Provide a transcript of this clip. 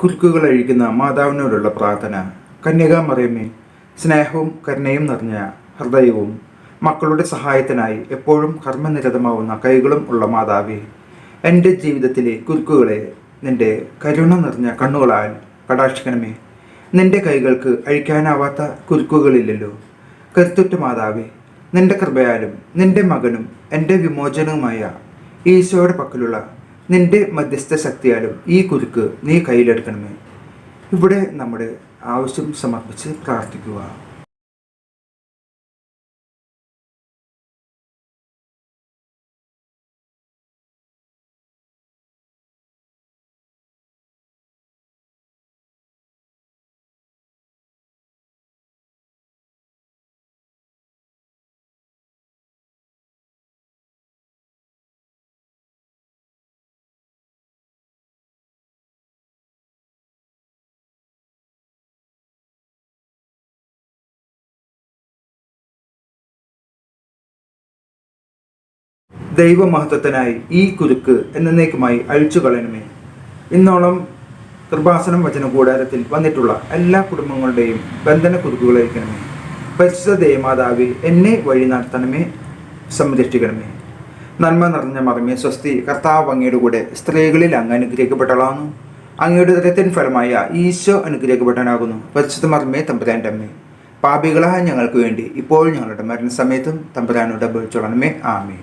കുരുക്കുകൾ അഴിക്കുന്ന മാതാവിനോടുള്ള പ്രാർത്ഥന കന്യകാമറിയമ്മേ സ്നേഹവും കരുണയും നിറഞ്ഞ ഹൃദയവും മക്കളുടെ സഹായത്തിനായി എപ്പോഴും കർമ്മനിരതമാവുന്ന കൈകളും ഉള്ള മാതാവേ എന്റെ ജീവിതത്തിലെ കുരുക്കുകളെ നിന്റെ കരുണ നിറഞ്ഞ കണ്ണുകളാൽ കടാക്ഷിക്കണമേ. നിന്റെ കൈകൾക്ക് അഴിക്കാനാവാത്ത കുരുക്കുകളില്ലല്ലോ. കരുത്തുറ്റ മാതാവേ നിന്റെ കൃപയാലും നിന്റെ മകനും എന്റെ വിമോചനവുമായ ഈശോയുടെ പക്കലുള്ള നിന്റെ മധ്യസ്ഥ ശക്തിയാലും ഈ കുരുക്ക് നീ കയ്യിലെടുക്കണമേ. ഇവിടെ നമ്മുടെ ആവശ്യം സമർപ്പിച്ച് പ്രാർത്ഥിക്കുക. ദൈവമഹത്വത്തിനായി ഈ കുരുക്ക് എന്നേക്കുമായി അഴിച്ചു കളയണമേ ഇന്നോളം കൃപാസനം വചന കൂടാരത്തിൽ വന്നിട്ടുള്ള എല്ലാ കുടുംബങ്ങളുടെയും ബന്ധന കുരുക്കുകളായിരിക്കണമേ പരിശുദ്ധ ദേവമാതാവെ എന്നെ വഴി നടത്തണമേ സംരക്ഷിക്കണമേ. നന്മ നിറഞ്ഞ മറമേ സ്വസ്തി കർത്താവ് അങ്ങയുടെ കൂടെ സ്ത്രീകളിൽ അങ്ങ് അനുഗ്രഹിക്കപ്പെട്ടളാന്നു അങ്ങയുടെ ഹൃദയത്തിൻ ഫലമായ ഈശോ അനുഗ്രഹിക്കപ്പെട്ടനാകുന്നു പരിശുദ്ധ മറമേ തമ്പുരാന്റെ അമ്മേ. പാപികളായ ഞങ്ങൾക്ക് വേണ്ടി ഇപ്പോൾ ഞങ്ങളുടെ മരണസമയത്തും തമ്പുരാനോട് അപേക്ഷിച്ചോളണമേ. ആമേ